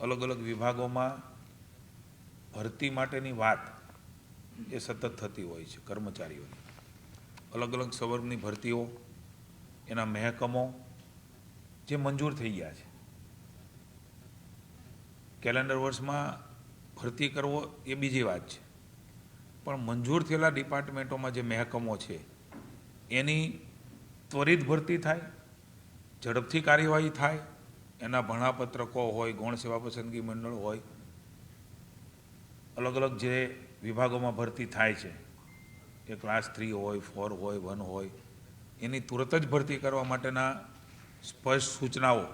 અલગ અલગ વિભાગોમાં ભરતી માટેની વાત એ સતત થતી હોય છે, કર્મચારીઓની. અલગ અલગ સવર્ગની ભરતીઓ, એના મહેકમો જે મંજૂર થઈ ગયા છે. કેલેન્ડર વર્ષમાં ભરતી કરવો એ બીજી વાત છે. પણ મંજૂર થયેલા ડિપાર્ટમેન્ટોમાં જે મહેકમો છે, એની ત્વરિત ભરતી થાય, ઝડપથી કાર્યવાહી થાય એના ભણાપત્રકો હોય, ગૌણ સેવા પસંદગી મંડળ હોય, અલગ અલગ જે વિભાગોમાં ભરતી થાય છે, કે ક્લાસ થ્રી હોય, ફોર હોય, વન હોય, એની તુરત જ ભરતી કરવા માટેના સ્પષ્ટ સૂચનાઓ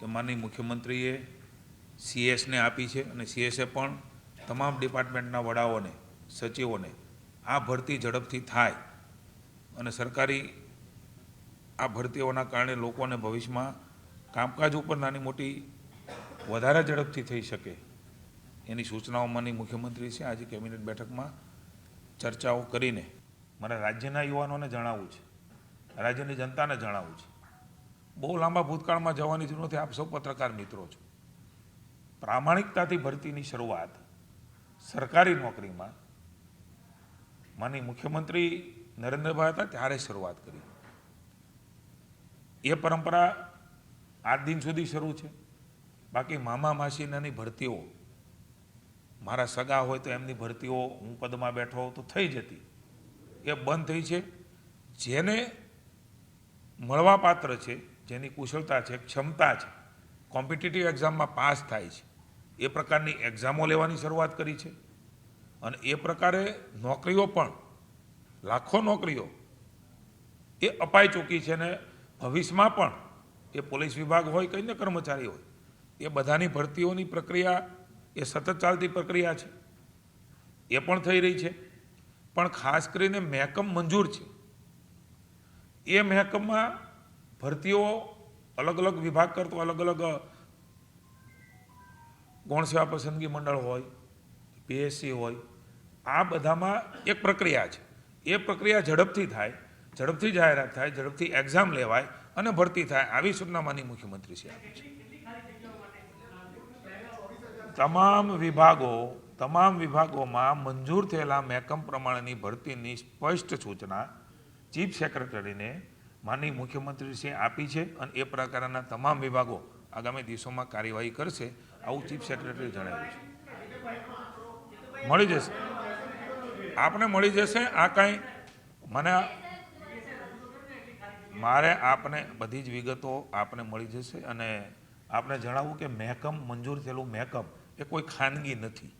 કે માનની મુખ્યમંત્રીએ સીએસને આપી છે અને સીએસએ પણ તમામ ડિપાર્ટમેન્ટના વડાઓને, સચિવોને આ ભરતી ઝડપથી થાય અને સરકારી આ ભરતીઓના કારણે લોકોને ભવિષ્યમાં કામકાજ ઉપર નાની મોટી વધારે ઝડપથી થઈ શકે એની સૂચનાઓ માની મુખ્યમંત્રી છે, આજે કેબિનેટ બેઠકમાં ચર્ચાઓ કરીને મારા રાજ્યના યુવાનોને જણાવવું છે, રાજ્યની જનતાને જણાવવું છે. બહુ લાંબા ભૂતકાળમાં જવાની જરૂર નથી, આપ સૌ પત્રકાર મિત્રો છો. પ્રામાણિકતાથી ભરતીની શરૂઆત સરકારી નોકરીમાં માની મુખ્યમંત્રી નરેન્દ્રભાઈ હતા, ત્યારે શરૂઆત કરી. એ પરંપરા આજ દિન સુધી શરૂ છે. બાકી મામા માસીનાની ભરતીઓ, મારા સગા હોય તો એમની ભરતીઓ હું પદમાં બેઠો હોઉં તો થઈ જતી. એ બંધ થઈ છે. જેને મળવા પાત્ર છે, જેની કુશળતા છે, ક્ષમતા છે, કોમ્પિટિટિવ એક્ઝામમાં પાસ થાય છે, એ પ્રકારની એક્ઝામો લેવાની શરૂઆત કરી છે. અને એ પ્રકારે નોકરીઓ પણ, લાખો નોકરીઓ એ અપાઈ ચૂકી છે ને ભવિષ્યમાં પણ એ પોલીસ વિભાગ હોય કંઈ ને કર્મચારી હોય, એ બધાની ભરતીઓની પ્રક્રિયા, એ સતત ચાલતી પ્રક્રિયા છે. એ પણ થઈ રહી છે. પણ ખાસ કરીને મહેકમ મંજૂર છે. એ મહેકમમાં ભરતીઓ અલગ અલગ વિભાગ કરતો, અલગ અલગ ગૌણ સેવા પસંદગી મંડળ હોય, પીએસસી હોય, આ બધામાં એક પ્રક્રિયા છે. એ પ્રક્રિયા ઝડપથી થાય, ઝડપથી જાહેરાત થાય, ઝડપથી એક્ઝામ લેવાય અને ભરતી થાય. આવી સૂચના માની મુખ્યમંત્રી છે આપી છે. તમામ વિભાગો, તમામ વિભાગોમાં મંજૂર થયેલા મહેકમ પ્રમાણેની ભરતીની સ્પષ્ટ સૂચના ચીફ સેક્રેટરીને માનની મુખ્યમંત્રીશ્રીએ આપી છે અને એ પ્રકારના તમામ વિભાગો આગામી દિવસોમાં કાર્યવાહી કરશે આવું ચીફ સેક્રેટરી જણાવ્યું છે. મળી જશે. આપણે મળી જશે? આ કાંઈ મને મારે આપને બધી જ વિગતો આપને મળી જશે અને આપને જણાવું કે મહેકમ, મંજૂર થયેલું મહેકમ એ કોઈ ખાનગી નથી.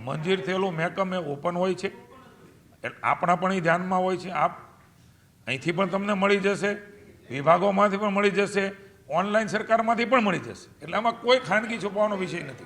મંજૂર થયેલું મહેકમ એ ઓપન હોય છે. આપણા પણ એ ધ્યાનમાં હોય છે. આપ અહીંથી પણ તમને મળી જશે, વિભાગોમાંથી પણ મળી જશે, ઓનલાઈન સરકારમાંથી પણ મળી જશે. એટલે આમાં કોઈ ખાનગી છુપાવવાનો વિષય નથી.